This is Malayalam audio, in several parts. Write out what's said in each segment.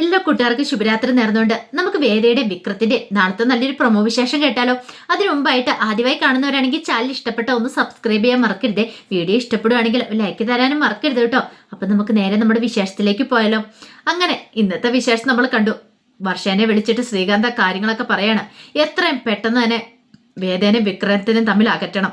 എല്ലാ കൂട്ടുകാർക്കും ശുഭരാത്രി നേർന്നുകൊണ്ട് നമുക്ക് വേദയുടെ വിക്രത്തിന്റെ നാളത്തെ നല്ലൊരു പ്രൊമോ വിശേഷം കേട്ടാലോ. അതിനു മുമ്പായിട്ട് ആദ്യമായി കാണുന്നവരാണെങ്കിൽ ചാനൽ ഇഷ്ടപ്പെട്ട ഒന്ന് സബ്സ്ക്രൈബ് ചെയ്യാൻ മറക്കരുതേ. വീഡിയോ ഇഷ്ടപ്പെടുവാണെങ്കിൽ ലൈക്ക് തരാനും മറക്കരുത് കേട്ടോ. അപ്പൊ നമുക്ക് നേരെ നമ്മുടെ വിശേഷത്തിലേക്ക് പോയാലോ. അങ്ങനെ ഇന്നത്തെ വിശേഷം നമ്മൾ കണ്ടു. വർഷേനെ വിളിച്ചിട്ട് ശ്രീകാന്ത കാര്യങ്ങളൊക്കെ പറയാണ്. എത്രയും പെട്ടെന്ന് തന്നെ വേദേനെ വിക്രത്തിനും തമ്മിൽ അകറ്റണം.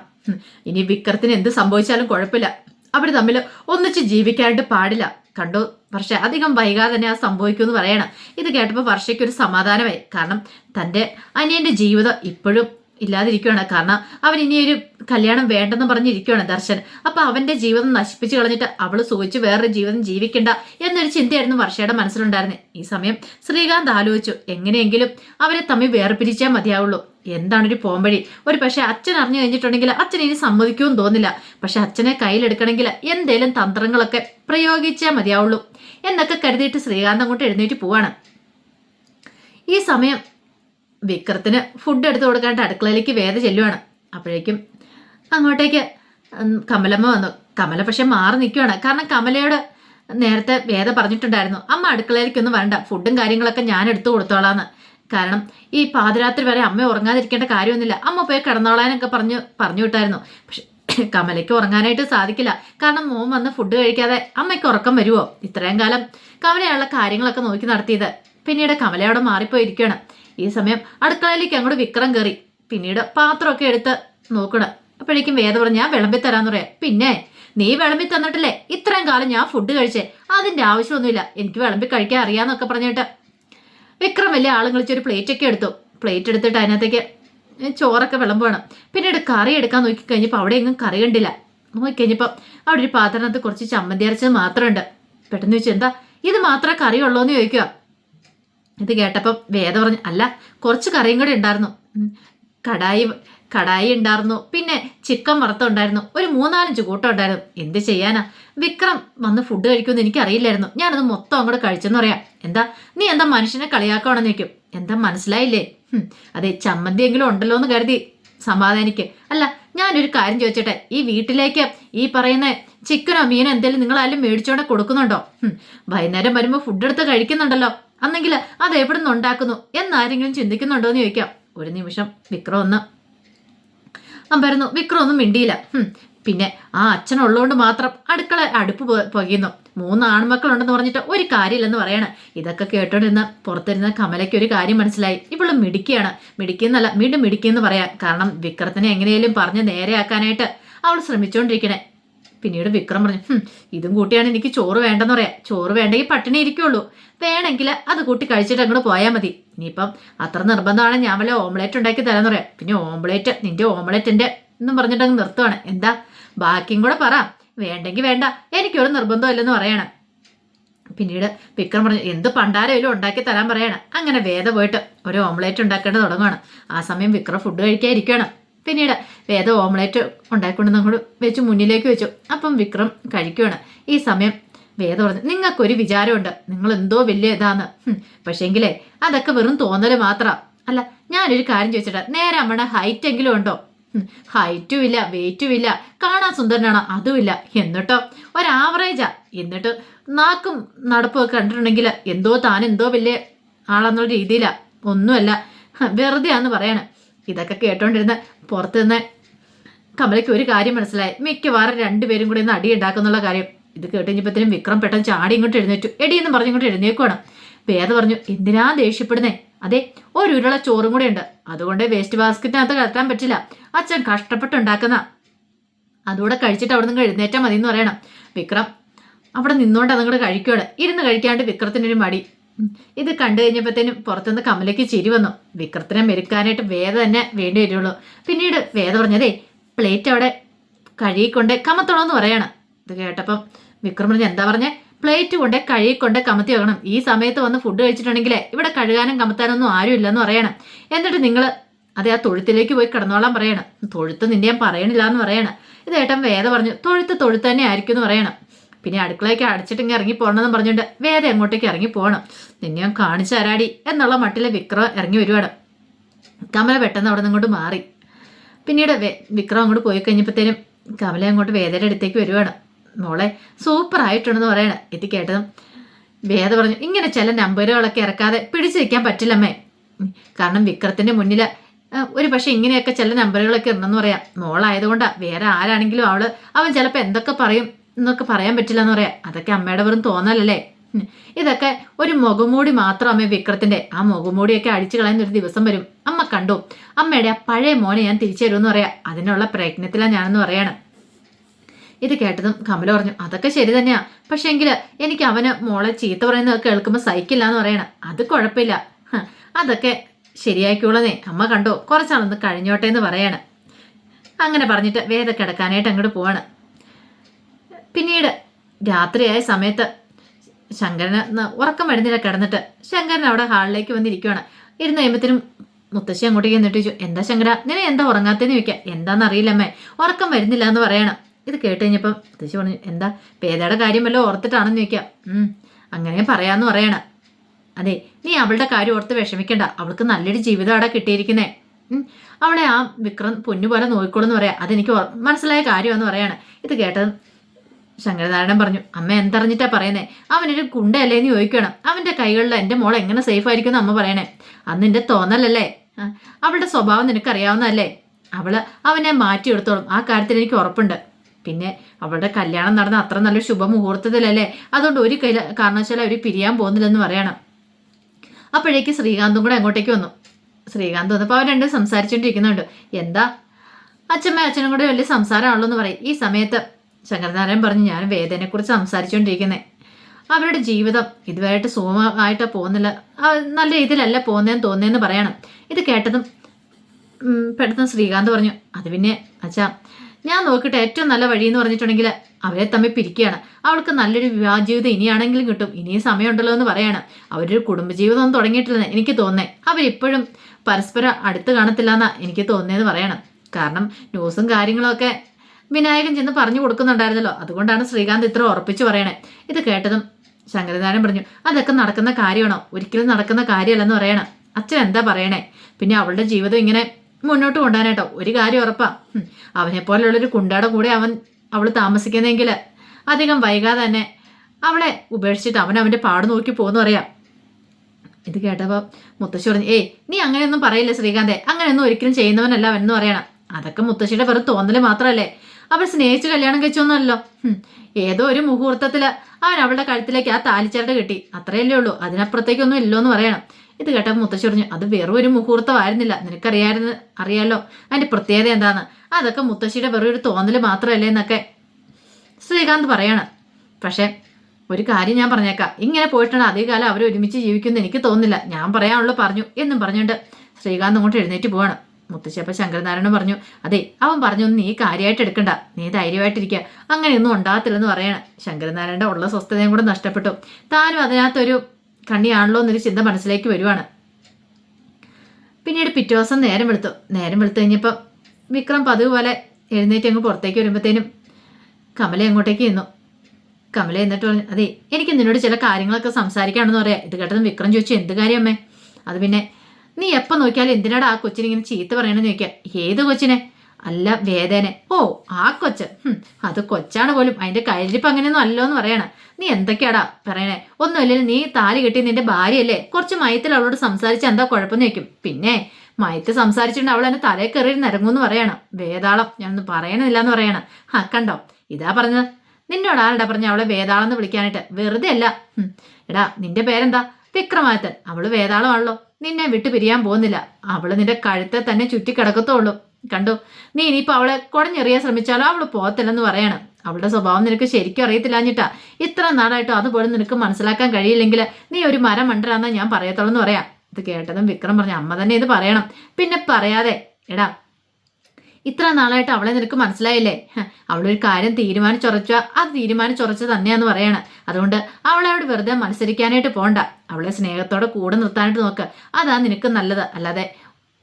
ഇനി വിക്രത്തിന് എന്ത് സംഭവിച്ചാലും കുഴപ്പമില്ല. അവർ തമ്മിൽ ഒന്നിച്ച് ജീവിക്കാനായിട്ട് പാടില്ല. കണ്ടു? വർഷ അധികം വൈകാതെ തന്നെ അത് സംഭവിക്കുമെന്ന് പറയണം. ഇത് കേട്ടപ്പോൾ വർഷയ്ക്ക് ഒരു സമാധാനമായി. കാരണം തന്റെ അനിയന്റെ ജീവിതം ഇപ്പോഴും ഇല്ലാതിരിക്കുകയാണ്. കാരണം അവൻ ഇനി ഒരു കല്യാണം വേണ്ടെന്ന് പറഞ്ഞിരിക്കുകയാണ് ദർശൻ. അപ്പൊ അവന്റെ ജീവിതം നശിപ്പിച്ചു കളഞ്ഞിട്ട് അവൾ സൂചിച്ച് വേറൊരു ജീവിതം ജീവിക്കണ്ട എന്നൊരു ചിന്തയായിരുന്നു വർഷയുടെ മനസ്സിലുണ്ടായിരുന്നത് ഈ സമയം ശ്രീകാന്ത് ആലോചിച്ചു എങ്ങനെയെങ്കിലും അവരെ തമ്മിൽ വേർപിരിച്ചാൽ മതിയാവുള്ളൂ. എന്താണ് ഒരു പോംവഴി? ഒരു പക്ഷെ അച്ഛൻ അറിഞ്ഞു കഴിഞ്ഞിട്ടുണ്ടെങ്കിൽ അച്ഛൻ ഇനി സമ്മതിക്കുമെന്ന് തോന്നില്ല. പക്ഷെ അച്ഛനെ കയ്യിലെടുക്കണമെങ്കിൽ എന്തേലും തന്ത്രങ്ങളൊക്കെ പ്രയോഗിച്ചാൽ മതിയാവുള്ളൂ. എന്നൊക്കെ കരുതിയിട്ട് ശ്രീകാന്ത് അങ്ങോട്ട് എഴുന്നേറ്റ് പോവാണ്. ഈ സമയം വിക്രത്തിന് ഫുഡ് എടുത്തു കൊടുക്കാണ്ട് അടുക്കളയിലേക്ക് വേദ ചെല്ലുവാണ്. അപ്പോഴേക്കും അങ്ങോട്ടേക്ക് കമലമ്മ വന്നു. കമല പക്ഷെ മാറി നിൽക്കുവാണ് കാരണം കമലയോട് നേരത്തെ വേദ പറഞ്ഞിട്ടുണ്ടായിരുന്നു അമ്മ അടുക്കളയിലേക്കൊന്നും വരണ്ട. ഫുഡും കാര്യങ്ങളൊക്കെ ഞാൻ എടുത്തു കൊടുത്തോളാന്ന്. കാരണം ഈ പാതിരാത്രി വരെ അമ്മ ഉറങ്ങാതിരിക്കേണ്ട കാര്യമൊന്നുമില്ല. അമ്മ പോയി കിടന്നോളാനൊക്കെ പറഞ്ഞു പറഞ്ഞു വിട്ടായിരുന്നു. പക്ഷെ കമലയ്ക്ക് ഉറങ്ങാനായിട്ട് സാധിക്കില്ല. കാരണം മോൻ വന്ന് ഫുഡ് കഴിക്കാതെ അമ്മയ്ക്ക് ഉറക്കം വരുമോ ഇത്രയും കാലം കമലയുള്ള കാര്യങ്ങളൊക്കെ നോക്കി നടത്തിയത്. പിന്നീട് കമലയോടെ മാറിപ്പോയിരിക്കുകയാണ് ഈ സമയം അടുക്കളയിലേക്ക് അങ്ങോട്ട് വിക്രം കയറി പിന്നീട് പാത്രമൊക്കെ എടുത്ത് നോക്കണം. അപ്പോഴേക്കും വേദ പറഞ്ഞു ഞാൻ വിളമ്പി തരാന്ന് പറയാം. പിന്നെ നീ വിളമ്പി തന്നിട്ടില്ലേ? ഇത്രയും കാലം ഞാൻ ഫുഡ് കഴിച്ചേ. അതിന്റെ ആവശ്യമൊന്നുമില്ല. എനിക്ക് വിളമ്പി കഴിക്കാൻ അറിയാന്നൊക്കെ പറഞ്ഞിട്ട് വിക്രം വലിയ ആളും കളിച്ചൊരു പ്ലേറ്റ് ഒക്കെ എടുത്തു. പ്ലേറ്റ് എടുത്തിട്ട് അതിനകത്തേക്ക് ചോറൊക്കെ വിളമ്പണം പിന്നീട് കറി എടുക്കാൻ നോക്കിക്കഴിഞ്ഞപ്പോൾ അവിടെ എങ്ങും കറി കണ്ടില്ല. നോക്കിക്കഴിഞ്ഞപ്പോൾ അവിടെ ഒരു പാത്രത്തിനകത്ത് കുറച്ച് ചമ്മന്തി അരച്ചത് മാത്രമുണ്ട്. പെട്ടെന്ന് ചോദിച്ചു എന്താ? ഇത് മാത്രമേ കറി ഉള്ളൂ എന്ന് ചോദിക്കുക ഇത് കേട്ടപ്പം വേദ പറഞ്ഞു അല്ല കുറച്ച് കറിയും കൂടെ ഉണ്ടായിരുന്നു. കടായി കടായി ഉണ്ടായിരുന്നു. പിന്നെ ചിക്കൻ വറുത്തുണ്ടായിരുന്നു ഒരു മൂന്നാലഞ്ച് കൂട്ടം ഉണ്ടായിരുന്നു. എന്ത് ചെയ്യാനാ? വിക്രം വന്ന് ഫുഡ് കഴിക്കുമെന്ന് എനിക്കറിയില്ലായിരുന്നു. ഞാനത് മൊത്തം അങ്ങോട്ട് കഴിച്ചെന്ന് പറയാം. എന്താ? നീ എന്താ മനുഷ്യനെ കളിയാക്കണമെന്ന് ചോദിക്കും. എന്താ? മനസ്സിലായില്ലേ? അതെ ചമ്മന്തിയെങ്കിലും ഉണ്ടല്ലോ എന്ന് കരുതി സമാധാനിക്ക്. അല്ല ഞാനൊരു കാര്യം ചോദിച്ചോട്ടെ? ഈ വീട്ടിലേക്ക് ഈ പറയുന്ന ചിക്കനോ മീനോ എന്തെങ്കിലും നിങ്ങൾ ആരും മേടിച്ചോണ്ട് കൊടുക്കുന്നുണ്ടോ? വൈകുന്നേരം വരുമ്പോൾ ഫുഡ് എടുത്ത് കഴിക്കുന്നുണ്ടല്ലോ. അന്നെങ്കിൽ അത് എവിടെ നിന്ന് ഉണ്ടാക്കുന്നു എന്നാരെങ്കിലും ചിന്തിക്കുന്നുണ്ടോ എന്ന് ചോദിക്കാം. ഒരു നിമിഷം വിക്രം ഒന്ന്. അമ്പായിരുന്നു വിക്രം ഒന്നും മിണ്ടിയില്ല. പിന്നെ ആ അച്ഛനുള്ളതുകൊണ്ട് മാത്രം അടുക്കള അടുപ്പ് പുകയുന്നു. മൂന്ന് ആൺമക്കളുണ്ടെന്ന് പറഞ്ഞിട്ട് ഒരു കാര്യമില്ലെന്ന് പറയണം. ഇതൊക്കെ കേട്ടോണ്ടിരുന്ന പുറത്തിരുന്ന കമലയ്ക്ക് ഒരു കാര്യം മനസ്സിലായി. ഇവൾ മിടിക്കുകയാണ് മിടിക്കുന്നല്ല വീണ്ടും മിടിക്കെന്ന് പറയാം. കാരണം വിക്രത്തിനെ എങ്ങനെയെങ്കിലും പറഞ്ഞ് നേരെയാക്കാനായിട്ട് അവൾ ശ്രമിച്ചുകൊണ്ടിരിക്കണേ പിന്നീട് വിക്രം പറഞ്ഞു ഇതും കൂട്ടിയാണ് എനിക്ക് ചോറ് വേണ്ടെന്ന് പറയാം. ചോറ് വേണ്ടെങ്കിൽ പട്ടിണി ഇരിക്കുള്ളൂ. വേണമെങ്കിൽ അത് കൂട്ടി കഴിച്ചിട്ട് അങ്ങോട്ട് പോയാൽ മതി. ഇനിയിപ്പം അത്ര നിർബന്ധമാണ് ഞാൻ വല്ല ഓംലേറ്റ് ഉണ്ടാക്കി തരാന്ന് പറയാം. പിന്നെ ഓംലേറ്റ് നിന്റെ ഓംലേറ്റിന്റെ എന്നും പറഞ്ഞിട്ട് അങ്ങ് നിർത്തുവാണ്. എന്താ? ബാക്കിയും കൂടെ പറ. വേണ്ടെങ്കിൽ വേണ്ട. എനിക്കൊരു നിർബന്ധമില്ലെന്ന് പറയണം. പിന്നീട് വിക്രം പറഞ്ഞു എന്ത് പണ്ടാരയിലും ഉണ്ടാക്കി തരാൻ പറയണം? അങ്ങനെ വേദ പോയിട്ട് ഒരു ഓംലേറ്റ് ഉണ്ടാക്കേണ്ടത് തുടങ്ങുകയാണ് ആ സമയം വിക്രം ഫുഡ് കഴിക്കാതിരിക്കുകയാണ് പിന്നീട് വേദ ഓംലേറ്റ് ഉണ്ടാക്കിക്കൊണ്ട് നമ്മൾ വെച്ച് മുന്നിലേക്ക് വെച്ചു. അപ്പം വിക്രം കഴിക്കുകയാണ് ഈ സമയം വേദ പറഞ്ഞു നിങ്ങൾക്കൊരു വിചാരമുണ്ട്. നിങ്ങൾ എന്തോ വലിയ ഇതാന്ന്. പക്ഷേങ്കിലേ അതൊക്കെ വെറും തോന്നൽ മാത്രം. അല്ല ഞാനൊരു കാര്യം ചോദിച്ചിട്ട് നേരെ അമ്മയുടെ ഹൈറ്റ് എങ്കിലും ഉണ്ടോ? ഹൈറ്റും ഇല്ല വെയിറ്റും ഇല്ല കാണാൻ സുന്ദരനാണ് അതുമില്ല. എന്നിട്ടോ ഒരാവറേജാ എന്നിട്ട് നാക്കും നടപ്പും ഒക്കെ കണ്ടിട്ടുണ്ടെങ്കിൽ എന്തോ താൻ എന്തോ വലിയ ആളെന്നുള്ള രീതിയിലാ. ഒന്നുമല്ല. വെറുതെയാന്ന് പറയാണ്. ഇതൊക്കെ കേട്ടോണ്ടിരുന്ന പുറത്ത് നിന്ന് കമലയ്ക്ക് ഒരു കാര്യം മനസ്സിലായി. മിക്കവാറും രണ്ടുപേരും കൂടി ഇന്ന് അടി ഉണ്ടാക്കുന്നുള്ള കാര്യം. ഇത് കേട്ട് കഴിഞ്ഞപ്പോഴത്തേനും വിക്രം പെട്ടെന്ന് ചാടി ഇങ്ങോട്ട് എഴുന്നേറ്റു. എടി എന്ന് പറഞ്ഞു ഇങ്ങോട്ട് എഴുന്നേക്കുവാണ്. വേദ പറഞ്ഞു എന്തിനാ ദേഷ്യപ്പെടുന്നേ? അതെ ഒരു ഉരുള ചോറും കൂടെ ഉണ്ട്. അതുകൊണ്ട് വേസ്റ്റ് ബാസ്ക്കറ്റിനകത്ത് കലക്കാൻ പറ്റില്ല. അച്ഛൻ കഷ്ടപ്പെട്ടുണ്ടാക്കുന്ന. അതുകൂടെ കഴിച്ചിട്ട് അവിടെ നിന്ന് എഴുന്നേറ്റാൽ മതി എന്ന് പറയണം. വിക്രം അവിടെ നിന്നോണ്ട് അതങ്ങോട്ട് കഴിക്കുകയാണ് ഇരുന്ന് കഴിക്കാണ്ട് വിക്രത്തിനൊരു മടി. ഇത് കണ്ടു കഴിഞ്ഞപ്പോഴത്തേനും പുറത്തുനിന്ന് കമലയ്ക്ക് ചിരി വന്നു. വിക്രത്തിനെ മെരുക്കാനായിട്ട് വേദ തന്നെ വേണ്ടി വരുള്ളൂ. പിന്നീട് വേദ പറഞ്ഞതേ പ്ലേറ്റ് അവിടെ കഴുകിക്കൊണ്ട് കമത്തണമെന്ന് പറയണം. ഇത് കേട്ടപ്പം വിക്രം പറഞ്ഞ എന്താ പറഞ്ഞേ? പ്ലേറ്റ് കൊണ്ട് കഴുകിക്കൊണ്ട് കമത്തി വെക്കണം. ഈ സമയത്ത് വന്ന് ഫുഡ് കഴിച്ചിട്ടുണ്ടെങ്കിൽ ഇവിടെ കഴുകാനും കമത്താനൊന്നും ആരും ഇല്ലെന്ന് പറയണം. എന്നിട്ട് നിങ്ങൾ അതെ ആ തൊഴുത്തിലേക്ക് പോയി കിടന്നോളാൻ പറയണം. തൊഴുത്ത് നിന്നെ ഞാൻ പറയണില്ല എന്ന് പറയണം. ഇത് ഏട്ടൻ വേദ പറഞ്ഞു തൊഴുത്ത് തൊഴുത്ത് തന്നെ ആയിരിക്കും എന്ന് പറയണം. പിന്നെ അടുക്കളയ്ക്ക് അടച്ചിട്ടിങ്ങ് ഇറങ്ങി പോകണമെന്ന് പറഞ്ഞുകൊണ്ട് വേദ അങ്ങോട്ടേക്ക് ഇറങ്ങി പോകണം. നിന്നെ ഞാൻ കാണിച്ചു തരാടി എന്നുള്ള മട്ടിലെ വിക്രം ഇറങ്ങി വരുവാണ്. കമല പെട്ടെന്ന് അവിടെ നിന്ന് മാറി. പിന്നീട് വിക്രം അങ്ങോട്ട് പോയി കഴിഞ്ഞപ്പോഴത്തേനും കമല അങ്ങോട്ട് വേദയുടെ അടുത്തേക്ക് വരുവാണ്. മോളെ സൂപ്പർ ആയിട്ടുണ്ടെന്ന് പറയണ. ഇത് കേട്ടതും വേദ പറഞ്ഞു ഇങ്ങനെ ചില നമ്പറുകളൊക്കെ ഇറക്കാതെ പിടിച്ചു നിൽക്കാൻ പറ്റില്ലമ്മേ. കാരണം വിക്രത്തിന്റെ മുന്നിൽ ഒരു പക്ഷെ ഇങ്ങനെയൊക്കെ ചില നമ്പറുകളൊക്കെ ഉണ്ടെന്ന് പറയാം. മോളായതുകൊണ്ടാ വേറെ ആരാണെങ്കിലും അവൾ അവൻ ചിലപ്പോൾ എന്തൊക്കെ പറയും എന്നൊക്കെ പറയാൻ പറ്റില്ല എന്ന് പറയാം. അതൊക്കെ അമ്മയുടെ വെറും തോന്നലല്ലേ? ഇതൊക്കെ ഒരു മുഖമൂടി മാത്രം അമ്മ വിക്രത്തിന്റെ. ആ മുഖമൂടിയൊക്കെ അടിച്ചു കളയുന്ന ഒരു ദിവസം വരും. അമ്മ കണ്ടു. അമ്മയുടെ ആ പഴയ മോനെ ഞാൻ തിരിച്ചു തരുമെന്ന് പറയാം. അതിനുള്ള പ്രയത്നത്തിലാണ് ഞാനെന്ന് പറയാണ്. ഇത് കേട്ടതും കമല പറഞ്ഞു അതൊക്കെ ശരി തന്നെയാ. പക്ഷെ എങ്കിൽ എനിക്ക് അവന് മോളെ ചീത്ത പറയുന്നത് കേൾക്കുമ്പോൾ സഹിക്കില്ല എന്ന് പറയണം. അത് കുഴപ്പമില്ല. അതൊക്കെ ശരിയാക്കിയോളന്നേ അമ്മ കണ്ടോ കുറച്ചാളൊന്ന് കഴിഞ്ഞോട്ടെ എന്ന് പറയാണ്. അങ്ങനെ പറഞ്ഞിട്ട് വേദ കിടക്കാനായിട്ട് അങ്ങോട്ട് പോവാണ്. പിന്നീട് രാത്രിയായ സമയത്ത് ശങ്കരന് ഉറക്കം വരുന്നില്ല കിടന്നിട്ട്. ശങ്കരൻ അവിടെ ഹാളിലേക്ക് വന്നിരിക്കുവാണ്. ഇരുന്ന് കഴിയുമ്പത്തിനും മുത്തശ്ശി അങ്ങോട്ടേക്ക് എന്നിട്ട് ചോദിച്ചു എന്താ ശങ്കര? നിന്നെ എന്താ ഉറങ്ങാത്തേന്ന് ചോദിക്കാം. എന്താന്ന് അറിയില്ലമ്മേ ഉറക്കം വരുന്നില്ല എന്ന് പറയണം. ഇത് കേട്ട് കഴിഞ്ഞപ്പം മുത്തശ്ശി പറഞ്ഞു എന്താ പേദയുടെ കാര്യം വല്ലതും ഓർത്തിട്ടാണെന്ന് ചോദിക്കാം. അങ്ങനെ പറയാന്ന് പറയണം. അതെ നീ അവളുടെ കാര്യം ഓർത്ത് വിഷമിക്കണ്ട. അവൾക്ക് നല്ലൊരു ജീവിതം അവിടെ കിട്ടിയിരിക്കുന്നേ. അവളെ ആ വിക്രം പൊന്നു പോലെ നോക്കിക്കോളെന്ന് പറയാം. അതെനിക്ക് മനസ്സിലായ കാര്യമെന്ന് പറയാണ്. ഇത് കേട്ടത് ശങ്കരനാരായണൻ പറഞ്ഞു അമ്മ എന്തറിഞ്ഞിട്ടാ പറയുന്നേ? അവനൊരു ഗുണ്ടയല്ലേ എന്ന് ചോദിക്കണം. അവന്റെ കൈകളിൽ എന്റെ മോൾ എങ്ങനെ സേഫ് ആയിരിക്കും എന്ന് അമ്മ പറയണേ. അന്ന് എന്റെ തോന്നലല്ലേ? അവളുടെ സ്വഭാവം നിനക്കറിയാവുന്നതല്ലേ? അവൾ അവനെ മാറ്റിയെടുത്തോളും. ആ കാര്യത്തിൽ എനിക്ക് ഉറപ്പുണ്ട്. പിന്നെ അവളുടെ കല്യാണം നടന്ന അത്ര നല്ല ശുഭമുഹൂർത്തത്തിലല്ലേ? അതുകൊണ്ട് ഒരു കൈ കാരണവശാലും അവർ പിരിയാൻ പോകുന്നില്ലെന്ന് പറയണം. അപ്പോഴേക്ക് ശ്രീകാന്തും കൂടെ അങ്ങോട്ടേക്ക് വന്നു. ശ്രീകാന്ത് വന്നപ്പോൾ അവർ രണ്ടും സംസാരിച്ചുകൊണ്ടിരിക്കുന്നുണ്ട് എന്താ? അച്ഛമ്മ അച്ഛനും കൂടെ വലിയ സംസാരമാണല്ലോ എന്ന് പറയും. ഈ സമയത്ത് ശങ്കരനാരായണൻ പറഞ്ഞു ഞാൻ വേദനയെക്കുറിച്ച് സംസാരിച്ചുകൊണ്ടിരിക്കുന്നത് അവരുടെ ജീവിതം ഇതുവരെയായിട്ട് സുഖമായിട്ട് പോകുന്നില്ല. നല്ല രീതിയിലല്ല പോകുന്നതെന്ന് തോന്നിയെന്ന് പറയണം. ഇത് കേട്ടതും പെട്ടെന്ന് ശ്രീകാന്ത് പറഞ്ഞു അത് പിന്നെ അച്ഛാ ഞാൻ നോക്കിയിട്ട് ഏറ്റവും നല്ല വഴി എന്ന് പറഞ്ഞിട്ടുണ്ടെങ്കിൽ അവരെ തമ്മിൽ പിരിക്കുകയാണ്. അവൾക്ക് നല്ലൊരു വിവാഹ ജീവിതം ഇനിയാണെങ്കിലും കിട്ടും. ഇനിയും സമയമുണ്ടല്ലോ എന്ന് പറയാണ്. അവരൊരു കുടുംബജീവിതം ഒന്നും തുടങ്ങിയിട്ടില്ലെന്ന് എനിക്ക് തോന്നേ. അവരിപ്പോഴും പരസ്പരം അടുത്ത് കാണത്തില്ല എന്നാ എനിക്ക് തോന്നിയെന്ന് പറയണം. കാരണം ന്യൂസും കാര്യങ്ങളൊക്കെ വിനായകൻ ചെന്ന് പറഞ്ഞു കൊടുക്കുന്നുണ്ടായിരുന്നല്ലോ. അതുകൊണ്ടാണ് ശ്രീകാന്ത് ഇത്ര ഉറപ്പിച്ചു പറയണേ. ഇത് കേട്ടതും ശങ്കരനാരൻ പറഞ്ഞു അതൊക്കെ നടക്കുന്ന കാര്യമാണോ? ഒരിക്കലും നടക്കുന്ന കാര്യമല്ലെന്ന് പറയണം. അച്ഛൻ എന്താ പറയണേ? പിന്നെ അവളുടെ ജീവിതം ഇങ്ങനെ മുന്നോട്ട് കൊണ്ടുപോകാനായിട്ടോ ഒരു കാര്യം ഉറപ്പാ. അവനെ പോലെയുള്ളൊരു കുണ്ടയുടെ കൂടെ അവൻ അവൾ താമസിക്കുന്നെങ്കിൽ അധികം വൈകാതെ തന്നെ അവളെ ഉപേക്ഷിച്ചിട്ട് അവൻ അവന്റെ പാട് നോക്കി പോകുന്നു പറയാം ഇത് കേട്ടപ്പോൾ മുത്തശ്ശി പറഞ്ഞു ഏയ് നീ അങ്ങനെയൊന്നും പറയില്ല ശ്രീകാന്തെ. അങ്ങനെയൊന്നും ഒരിക്കലും ചെയ്യുന്നവനല്ല അവൻ എന്ന് പറയണം. അതൊക്കെ മുത്തശ്ശിയുടെ വെറും തോന്നൽ മാത്രമല്ലേ. അവൾ സ്നേഹിച്ച് കല്യാണം കഴിച്ചൊന്നുമല്ലോ ഏതോ ഒരു മുഹൂർത്തത്തിൽ അവൻ അവളുടെ കഴുത്തിലേക്ക് ആ താലിച്ചരട് കിട്ടി. അത്രയല്ലേ ഉള്ളൂ. അതിനപ്പുറത്തേക്കൊന്നും ഇല്ലോ എന്ന് പറയണം. ഇത് കേട്ടപ്പോൾ മുത്തശ്ശി പറഞ്ഞു അത് വെറും ഒരു മുഹൂർത്തമായിരുന്നില്ല. നിനക്കറിയായിരുന്നു അറിയാലോ? അതിന്റെ പ്രത്യേകത എന്താന്ന്? അതൊക്കെ മുത്തശ്ശിയുടെ വെറും ഒരു തോന്നൽ മാത്രമല്ലേ എന്നൊക്കെ ശ്രീകാന്ത് പറയാണ്. പക്ഷേ ഒരു കാര്യം ഞാൻ പറഞ്ഞേക്കാം. ഇങ്ങനെ പോയിട്ടാണ് അധികകാലം അവർ ഒരുമിച്ച് ജീവിക്കുമെന്ന് എനിക്ക് തോന്നുന്നില്ല. ഞാൻ പറയാനുള്ളൂ പറഞ്ഞു എന്നും പറഞ്ഞുകൊണ്ട് ശ്രീകാന്ത് അങ്ങോട്ട് എഴുന്നേറ്റ് പോവാണ്. മുത്തശ്ശിയപ്പ ശങ്കരനാരായണൻ പറഞ്ഞു അതെ അവൻ പറഞ്ഞൊന്നും നീ കാര്യമായിട്ട് എടുക്കണ്ട. നീ ധൈര്യമായിട്ടിരിക്കുക അങ്ങനെയൊന്നും ഉണ്ടാകത്തില്ലെന്ന് പറയണം. ശങ്കരനാരായണന്റെ ഉള്ള സ്വസ്ഥതയും കൂടെ നഷ്ടപ്പെട്ടു. താനും അതിനകത്തൊരു കണ്ണിയാണല്ലോ എന്നൊരു ചിന്ത മനസ്സിലേക്ക് വരുവാണ്. പിന്നീട് പിറ്റേ ദിവസം നേരം വെളുത്തു. നേരം വെളുത്തു കഴിഞ്ഞപ്പോൾ വിക്രം പതിവ് പോലെ എഴുന്നേറ്റ് അങ്ങ് പുറത്തേക്ക് വരുമ്പോഴത്തേനും കമല അങ്ങോട്ടേക്ക് ചെന്നു കമല എന്നിട്ട് പറഞ്ഞു അതെ എനിക്ക് നിന്നോട് ചില കാര്യങ്ങളൊക്കെ സംസാരിക്കാണെന്ന് പറയാം. ഇത് കേട്ടതും വിക്രം ചോദിച്ചു എന്ത് കാര്യം അമ്മേ? അത് പിന്നെ നീ എപ്പോൾ നോക്കിയാലും എന്തിനാടാ ആ കൊച്ചിനെ ഇങ്ങനെ ചീത്ത പറയണമെന്ന് ചോദിക്കുക? ഏത് കൊച്ചിനെ? അല്ല വേദന. ഓ ആ കൊച്ച് അത് കൊച്ചാണ് പോലും. അതിന്റെ കയ്യിലിപ്പ് അങ്ങനെയൊന്നും അല്ലോ എന്ന് പറയണം. നീ എന്തൊക്കെയാടാ പറയണേ? ഒന്നുമില്ലെങ്കിൽ നീ താലി കെട്ടി നിന്റെ ഭാര്യയല്ലേ? കുറച്ച് മയത്തിൽ അവളോട് സംസാരിച്ച് എന്താ കുഴപ്പമെന്ന് ചോദിക്കും. പിന്നെ മയത്ത് സംസാരിച്ചിട്ടുണ്ട് അവൾ എന്നെ തലയിൽ കയറി നിരങ്ങുമെന്ന് പറയണം. വേതാളം ഞാനൊന്നും പറയണില്ല എന്ന് പറയണം. ആ കണ്ടോ? ഇതാ പറഞ്ഞത്. നിന്നോട് ആരടാ പറഞ്ഞ അവളെ വേതാളം എന്ന് വിളിക്കാനായിട്ട്? വെറുതെ അല്ല. എടാ നിന്റെ പേരെന്താ? വിക്രമാദിത്യൻ. അവൾ വേതാളമാണല്ലോ. നിന്നെ വിട്ടു പിരിയാൻ പോകുന്നില്ല. അവൾ നിന്റെ കഴുത്തെ തന്നെ ചുറ്റി കിടക്കത്തുള്ളൂ കണ്ടു. നീ ഇനിയിപ്പോൾ അവളെ കുടഞ്ഞെറിയാൻ ശ്രമിച്ചാലോ? അവൾ പോകത്തില്ലെന്ന് പറയണം. അവളുടെ സ്വഭാവം നിനക്ക് ശരിക്കും അറിയത്തില്ലാഞ്ഞിട്ടാ ഇത്ര നാളായിട്ടും അതുപോലെ നിനക്ക് മനസ്സിലാക്കാൻ കഴിയില്ലെങ്കിൽ നീ ഒരു മരം മണ്ടരാന്നാ ഞാൻ പറയത്തുള്ളൂ എന്ന് പറയാം. ഇത് കേട്ടതും വിക്രം പറഞ്ഞു അമ്മ തന്നെ ഇത് പറയണം. പിന്നെ പറയാതെ എടാ ഇത്ര നാളായിട്ട് അവളെ നിനക്ക് മനസ്സിലായില്ലേ? അവളൊരു കാര്യം തീരുമാനിച്ചുറച്ച അത് തീരുമാനിച്ചുറച്ച തന്നെയാന്ന് പറയണം. അതുകൊണ്ട് അവളെ അവിടെ വെറുതെ മത്സരിക്കാനായിട്ട് പോണ്ട. അവളെ സ്നേഹത്തോടെ കൂടെ നിർത്താനായിട്ട് നോക്ക്. അതാ നിനക്ക് നല്ലത്. അല്ലാതെ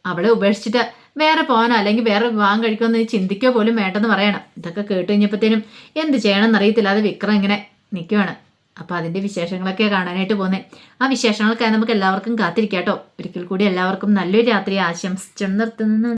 അവളെ ഉപേക്ഷിച്ചിട്ട് വേറെ പോകാനോ അല്ലെങ്കിൽ വേറെ വിവാഹം കഴിക്കുമെന്ന് ചിന്തിക്കോ പോലും വേണ്ടെന്ന് പറയണം. ഇതൊക്കെ കേട്ട് കഴിഞ്ഞപ്പോഴത്തേനും എന്ത് ചെയ്യണമെന്ന് അറിയത്തില്ല അത് വിക്രം ഇങ്ങനെ നിൽക്കുവാണ് അപ്പോൾ അതിന്റെ വിശേഷങ്ങളൊക്കെ കാണാനായിട്ട് പോകുന്നത് ആ വിശേഷങ്ങൾക്കായി നമുക്ക് എല്ലാവർക്കും കാത്തിരിക്കാം കേട്ടോ. ഒരിക്കൽ കൂടി എല്ലാവർക്കും നല്ലൊരു രാത്രി ആശംസിച്ചു നിർത്തുന്നു.